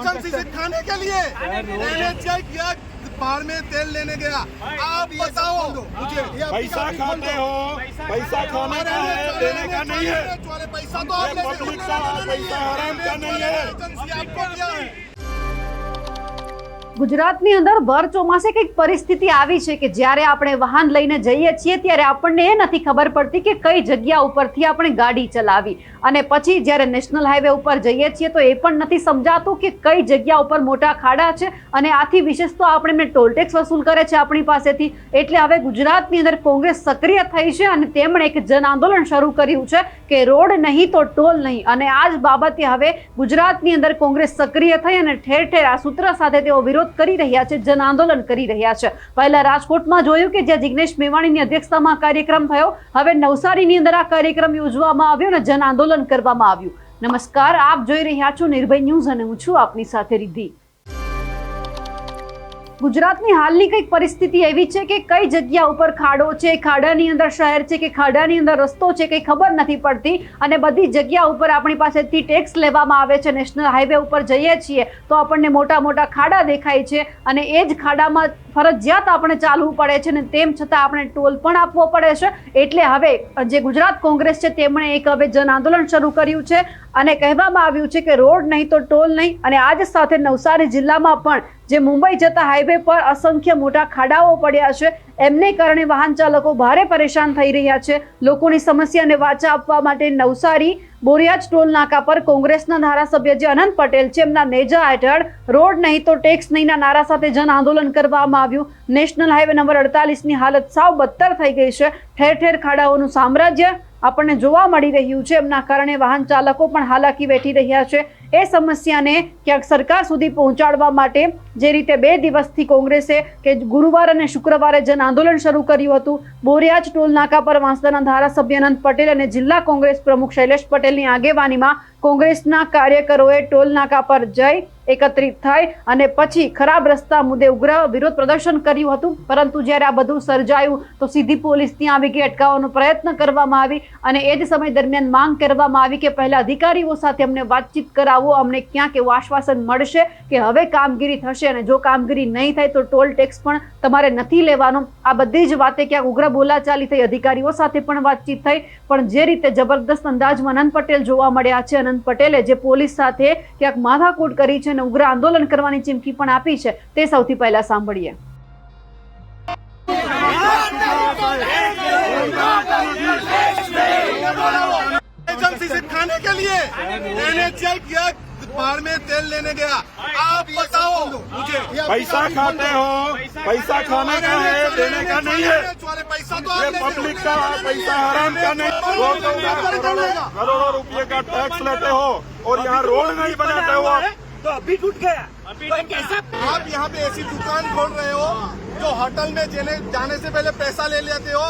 Agency से खाने के लिए मैंने चेक किया बाहर में तेल लेने गया आप बताओ मुझे पैसा खाते हो पैसा खाने का है देने का नहीं है वाले पैसा तो आप ये पब्लिक का पैसा हराम का नहीं है एजेंसी आपको क्या है ગુજરાતની અંદર ભર ચોમાસે કંઈક પરિસ્થિતિ આવી છે કે જ્યારે આપણે વાહન લઈને જઈએ છીએ ત્યારે આપણને એ નથી ખબર પડતી કે કઈ જગ્યા ઉપરથી આપણે ગાડી ચલાવી. અને પછી જ્યારે નેશનલ હાઈવે ઉપર જઈએ છીએ તો એ પણ નથી સમજાતું કે કઈ જગ્યા ઉપર મોટા ખાડા છે અને આથી વિશેષ તો આપણે એમને ટોલટેક્સ વસૂલ કરે છે આપણી પાસેથી. એટલે હવે ગુજરાતની અંદર કોંગ્રેસ સક્રિય થઈ છે અને તેમણે એક જન આંદોલન શરૂ કર્યું છે કે રોડ નહીં તો ટોલ નહીં. અને આ જ બાબતે હવે ગુજરાતની અંદર કોંગ્રેસ સક્રિય થઈ અને ઠેર ઠેર આ સૂત્ર સાથે તેઓ વિરોધ કરી રહ્યા છે, જન આંદોલન કરી રહ્યા છે. પહેલા રાજકોટમાં જોયું કે જ્યાં જિગ્નેશ મેવાણીની અધ્યક્ષતામાં કાર્યક્રમ થયો, હવે નવસારીની અંદર આ કાર્યક્રમ યોજવામાં આવ્યો અને જન આંદોલન કરવામાં આવ્યું. નમસ્કાર, આપ જોઈ રહ્યા છો નિર્ભય ન્યૂઝ અને હું છું આપની સાથે રિદ્ધિ. ગુજરાતની હાલની કંઈક પરિસ્થિતિ એવી છે કે કઈ જગ્યા ઉપર ખાડો છે, ખાડાની અંદર શહેર છે કે ખાડાની અંદર રસ્તો છે કંઈ ખબર નથી પડતી અને બધી જગ્યા ઉપર આપણી પાસેથી ટેક્સ લેવામાં આવે છે, નેશનલ હાઈવે ઉપર જઈએ છીએ તો આપણને મોટા મોટા ખાડા દેખાય છે અને એ જ ખાડામાં ફરજિયાત આપણે ચાલવું પડે છે ને તેમ છતાં આપણે ટોલ પણ આપવો પડે છે. એટલે હવે જે ગુજરાત કોંગ્રેસ છે તેમણે એક હવે જન આંદોલન શરૂ કર્યું છે અને કહેવામાં આવ્યું છે કે રોડ નહીં તો ટોલ નહીં અને આજ સાથે નવસારી જિલ્લામાં પણ જે મુંબઈ જતા હાઈવે પર અસંખ્ય મોટા ખાડાઓ પડ્યા છે. એમને કારણે વાહન ચાલકો ભારે પરેશાન થઈ રહ્યા છે. લોકોની સમસ્યાને વાચા આપવા માટે નવસારી બોરિયાજ ટોલ નાકા પર કોંગ્રેસના ધારાસભ્ય જે અનંત પટેલ છે, એમના નેજા હેઠળ રોડ નહીં તો ટેક્સ નહીંના નારા સાથે જન આંદોલન કરવામાં આવ્યું. નેશનલ હાઈવે નંબર અડતાલીસની હાલત સાવ બદતર થઈ ગઈ છે. ઠેર ઠેર ખાડાઓનું સામ્રાજ્ય આપણને જોવા મળી રહ્યું છે. એમના કારણે વાહન ચાલકો પણ હાલાકી વેઠી રહ્યા છે. એ સમસ્યાને ક્યાંક સરકાર સુધી પહોંચાડવા માટે જે રીતે બે દિવસથી કોંગ્રેસે કે ગુરુવાર અને શુક્રવારે જન આંદોલન શરૂ કર્યું હતું, બોરિયાજ ટોલ નાકા પર વાંસદાના ધારાસભ્ય અનંત પટેલ અને જિલ્લા કોંગ્રેસ પ્રમુખ શૈલેષ પટેલની આગેવાનીમાં કોંગ્રેસના કાર્યકરોએ ટોલ નાકા પર જઈ એકત્રિત થઈ અને પછી ખરાબ રસ્તા મુદ્દે ઉગ્ર વિરોધ પ્રદર્શન કર્યું હતું. પરંતુ જ્યારે આ બધું સર્જાયું, તો સીધી પોલીસ ત્યાં આવી ગઈ અટકાવવાનો પ્રયત્ન કરવામાં આવી અને એ જ સમય દરમિયાન માંગ કરવામાં આવી કે પહેલા અધિકારીઓ સાથે અમને વાતચીત કરાવો, અમને ક્યાંક એવું આશ્વાસન મળશે કે હવે કામગીરી થશે અને જો કામગીરી નહીં થાય તો ટોલ ટેક્સ પણ તમારે નથી લેવાનો આ બધી જ વાતે ક્યાંક ઉગ્ર બોલાચાલી થઈ અધિકારીઓ સાથે પણ વાતચીત થઈ પણ જે રીતે જબરદસ્ત અંદાજમાં અનંત પટેલ જોવા મળ્યા છે અનંત પટેલે જે પોલીસ સાથે ક્યાંક માથાકૂટ કરી છે અને ઉગ્ર આંદોલન કરવાની ચીમકી પણ આપી છે તે સૌથી પહેલા સાંભળીએ एजेंसी से खाने के लिए मैंने बाहर में तेल लेने गया। आप बताओ। मुझे। पैसा खाते हो। पैसा खाने का है देने का नहीं है। पैसा तो ये हो। पब्लिक का पैसा हराम का नहीं। करोड़ों करोड़ों रुपए का टैक्स लेते हो और यहाँ रोड नहीं बनाते हो आप। तो अभी टूट गया। तो कैसा आप यहाँ पे ऐसी दुकान खोल रहे हो जो होटल में जेने जाने से पहले पैसा ले लेते हो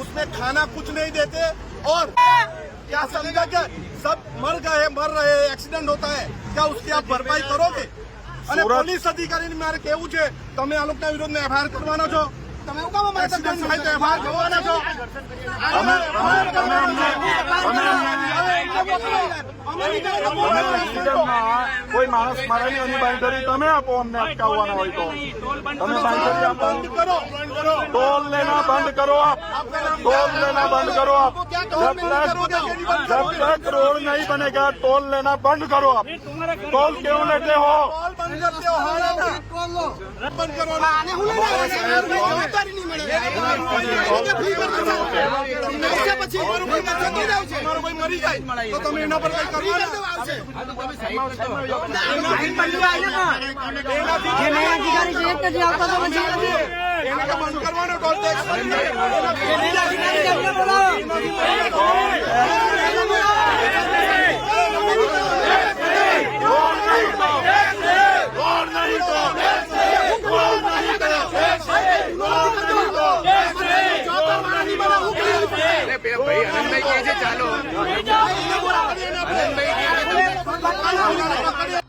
उसमें खाना कुछ नहीं देते और क्या समझा क्या? सब मर गए मर रहे हैं, एक्सीडेंट होता है क्या उसकी आप भरपाई करोगे અને સુરત- પોલીસ અધિકારીને મારે કેવું છે તમે આ લોકોના વિરોધમાં એફઆઈઆર કરવાનો છો તમે હું કામ અમારે એક્સિડન્ટ થાય તો એફઆઈઆર કરવાના છો અમે અમે તમે અમને તમે અમને તમે એક્સિડન્ટમાં કોઈ માણસ મારેલી એની બાંધરી તમે આપો અમને અટકાવવાના હોય તો તમે બાંધરી આપો બંધ કરો બંધ કરો टोल लेना बंद करो आप टोल लेना बंद करो आप जब तक जब तक रोड नहीं बनेगा टोल लेना बंद करो आप टोल क्यों लेते हो એના અધિકારી છે એક જ આવતા તો પછી ભાઈ આનંદભાઈ કહે છે ચાલો આનંદભાઈ કહે છે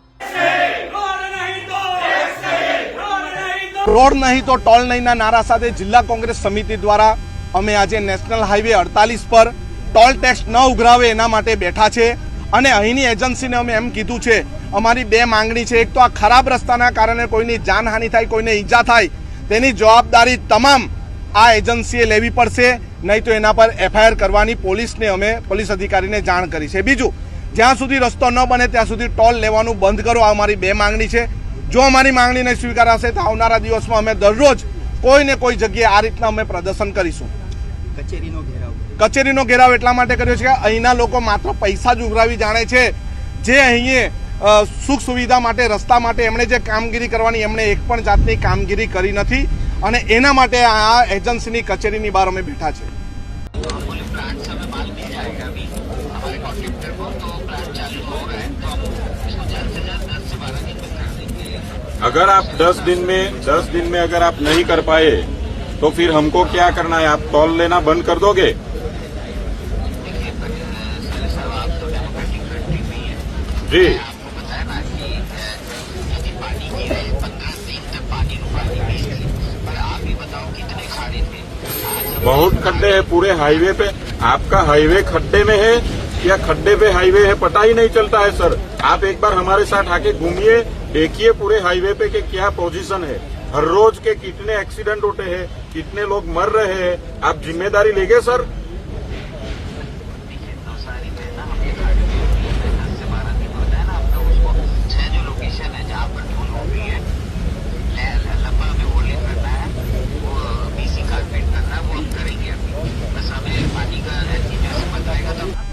રોડ નહીં તો ટોલ નહીંના નારા સાથે જિલ્લા કોંગ્રેસ સમિતિ દ્વારા અમે આજે નેશનલ હાઈવે અડતાલીસ પર ટોલ ટેક્સ ન ઉઘરાવે એના માટે બેઠા છે. અને અહીંની એજન્સીને અમે એમ કીધું છે, અમારી બે માંગણી છે. એક તો આ ખરાબ રસ્તાના કારણે કોઈની જાનહાનિ થાય, કોઈને ઈજા થાય, તેની જવાબદારી તમામ આ એજન્સીએ લેવી પડશે. નહીં તો એના પર એફઆઈઆર કરવાની પોલીસને અમે, પોલીસ અધિકારીને જાણ કરી છે. બીજું, જ્યાં સુધી રસ્તો ન બને ત્યાં સુધી ટોલ લેવાનું બંધ કરો. આ અમારી બે માંગણી છે. જો અમારી માંગણી નહીં સ્વીકારાશે તો આવનારા દિવસમાં અમે દરરોજ કોઈ ને કોઈ જગ્યાએ આ રીતના અમે પ્રદર્શન કરીશું. કચેરીનો ઘેરાવ. કચેરીનો ઘેરાવ એટલા માટે કર્યો છે કે અહીંના લોકો માત્ર પૈસા જ ઉઘરાવી જાણે છે. જે અહીં સુખ સુવિધા માટે રસ્તા માટે એમણે જે કામગીરી કરવાની એમણે એક પણ જાતની કામગીરી કરી નથી. અને એના માટે આ એજન્સીની કચેરીની બહાર અમે બેઠા છે. अगर आप 10 दिन में 10 दिन में अगर आप नहीं कर पाए तो फिर हमको क्या करना है? आप टोल लेना बंद कर दोगे? जी। बहुत खड्डे हैं पूरे हाईवे पे। आपका हाईवे खड्डे में है या खड्डे पे हाईवे है, पता ही नहीं चलता है, सर। आप एक बार हमारे साथ आके घूमिए। देखिए पूरे हाईवे पे के क्या पोजीशन है हर रोज के कितने एक्सीडेंट होते हैं कितने लोग मर रहे हैं आप जिम्मेदारी लेंगे सर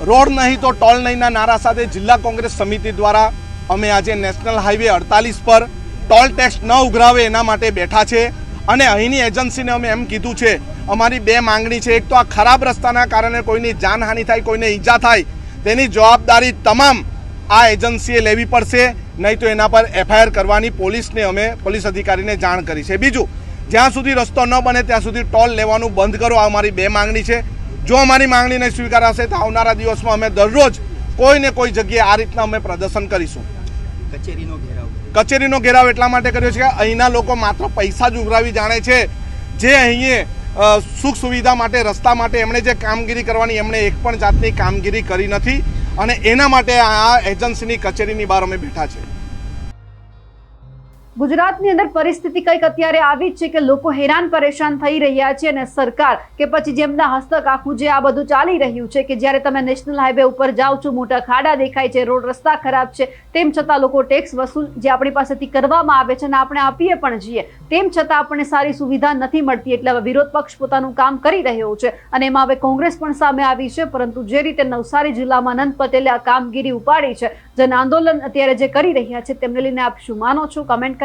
રોડ નહીં તો ટોલ નહીંના નારા સાથે જિલ્લા કોંગ્રેસ સમિતિ દ્વારા અમે આજે નેશનલ હાઈવે અડતાલીસ પર ટોલ ટેક્સ ન ઉઘરાવે એના માટે બેઠા છે. અને અહીંની એજન્સીને અમે એમ કીધું છે, અમારી બે માંગણી છે. એક તો આ ખરાબ રસ્તાના કારણે કોઈની જાનહાનિ થાય, કોઈને ઈજા થાય, તેની જવાબદારી તમામ આ એજન્સીએ લેવી પડશે. નહીં તો એના પર એફઆઈઆર કરવાની પોલીસને અમે, પોલીસ અધિકારીને જાણ કરી છે. બીજું, જ્યાં સુધી રસ્તો ન બને ત્યાં સુધી ટોલ લેવાનું બંધ કરો. આ અમારી બે માંગણી છે. જો અમારી માંગણી નહીં સ્વીકારાશે તો આવનારા દિવસમાં અમે દરરોજ કોઈ ને કોઈ જગ્યાએ આ રીતના અમે પ્રદર્શન કરીશું. કચેરીનો ઘેરાવ એટલા માટે કર્યો છે કે અહીંના લોકો માત્ર પૈસા જ ઉઘરાવી જાણે છે. જે અહીં સુખ સુવિધા માટે, રસ્તા માટે એમણે જે કામગીરી કરવાની, એમણે એક પણ જાતની કામગીરી કરી નથી. અને એના માટે આ એજન્સીની કચેરીની બહાર અમે બેઠા છે. ગુજરાતની અંદર પરિસ્થિતિ કંઈક અત્યારે આવી જ છે કે લોકો હેરાન પરેશાન થઈ રહ્યા છે અને સરકાર કે પછી જેમના હસ્તક આખું જે આ બધું ચાલી રહ્યું છે કે જ્યારે તમે નેશનલ હાઈવે ઉપર જાઓ છો, મોટા ખાડા દેખાય છે, રોડ રસ્તા ખરાબ છે, તેમ છતાં લોકો ટેક્સ વસૂલ જે આપણી પાસેથી કરવામાં આવે છે અને આપણે આપીએ પણ છીએ, તેમ છતાં આપણને સારી સુવિધા નથી મળતી એટલે હવે વિરોધ પક્ષ પોતાનું કામ કરી રહ્યો છે અને એમાં હવે કોંગ્રેસ પણ સામે આવી છે, પરંતુ જે રીતે નવસારી જિલ્લામાં અનંત પટેલે આ કામગીરી ઉપાડી છે, જન આંદોલન અત્યારે જે કરી રહ્યા છે, તેમને લઈને આપ શું માનો છો? કમેન્ટ